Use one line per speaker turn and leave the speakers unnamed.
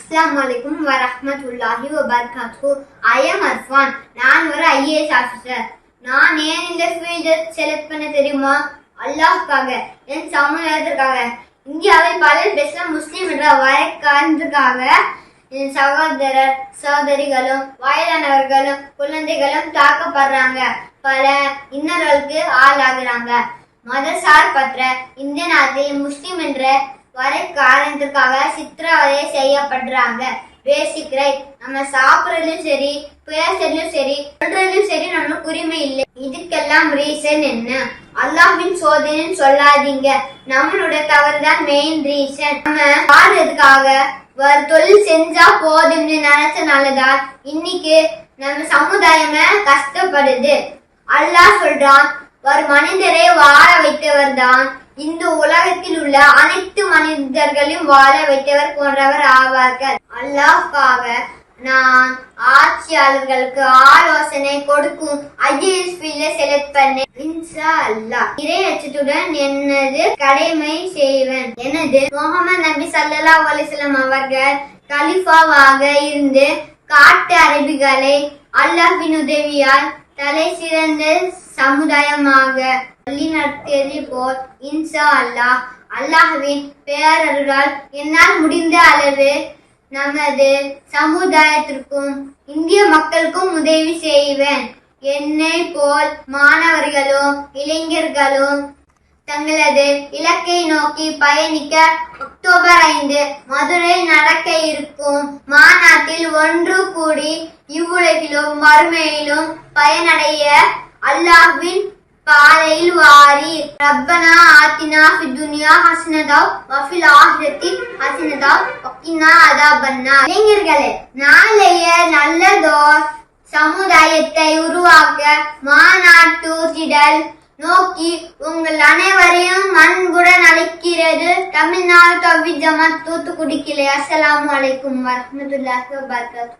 அஸ்லாம் வலைக்கும் வரஹ்மத்துல்லாஹி வபர்காத்து ஐ எம் அர்ஃபான் நான் ஒரு ஐஏஎஸ் ஆஃபீஸர் நான் ஏன் இந்த ஃபீல்டை செலக்ட் பண்ண தெரியுமா? அல்லாஹ்க்காக. என் சமுதாயத்திற்காக இந்தியாவில் பல பெஸ்ட் முஸ்லீம் என்ற வழக்காரத்துக்காக என் சகோதரர் சகோதரிகளும் வயதானவர்களும் குழந்தைகளும் தாக்கப்படுறாங்க. பல இன்னர்களுக்கு ஆளாகிறாங்க. மதசார்பற்ற இந்த நாட்டில் முஸ்லீம் என்ற வரை காரணத்திற்காக சித்திரவதை செய்யப்படுறாங்க. பேசிக் ரைட் நம்ம சாப்பிடறதுலயும் சரி பேசுறதும் சரி சொல்றதும் சரி நம்மளுக்கு உரிமை இல்லை. இதுக்கெல்லாம் ரீசன் என்ன? அல்லாஹ்வின் சோதனைன்னு சொல்லாதீங்க. நம்மளோட தவறுதான் மெயின் ரீசன் நம்ம பாடுறதுக்காக ஒரு தொழில் செஞ்சா போதும்னு நினைச்சனாலதான் இன்னைக்கு நம்ம சமுதாயமே கஷ்டப்படுது. அல்லாஹ் சொல்றான் ஒரு மனிதரை வாழ வைத்தவர் தான் இந்த உலகத்தில் உள்ள அனைத்து மனிதர்களையும் வாழ வைத்தவர் போன்றவர் ஆவார்கள். அல்லாஹ்காக நான் ஆட்சியாளர்களுக்கு ஆலோசனை கொடுக்கும் ஐஏஎஸ் ஃபீல்ட செலக்ட் பண்ணேன். இன்ஷா அல்லாஹ் இறை அச்சத்துடன் எனது கடமை செய்வேன். எனது முகமது நபி சல்லா அலிஸ்லாம் அவர்கள் கலிஃபாவாக இருந்து காட்டு அரபிகளை அல்லாஹின் உதவியால் தலை சிறந்த சமுதாயமாக வழிநடத்தியது போல் இன்சா அல்லாஹ் அல்லாஹ்வின் பேரருளால் என்னால் முடிந்த அளவு நமது சமுதாயத்திற்கும் இந்திய மக்களுக்கும் உதவி செய்வேன். என்னை போல் மாணவர்களும் இளைஞர்களும் தங்களது இலக்கை நோக்கி பயணிக்க அக்டோபர் ஐந்து மதுரை நடக்க இருக்கும் மாநாட்டில் ஒன்று கூடி இவ்வுலகிலும் மறுமையிலும் பயனடைய அல்லாஹ்வின் பாதையில் வாரி. ரப்பனா ஆத்தினா ஃபி துனியா ஹசனதா வஃபில் ஆஹிரத்தி ஹஸ்னதா வக்கினா அதாபன்னா இளைஞர்களே நாளைய நல்லதோர் சமுதாயத்தை உருவாக்க மாநாட்டுதிடல் நோக்கி உங்கள் அனைவரையும் அன்புடன் அழைக்கிறது தமிழ்நாடு தவி ஜமாத் தூத்துக்குடி கிளை அஸ்லாம் வலைக்கும் வரஹ்மத்துல்லாஹி வபரகாத்துஹு.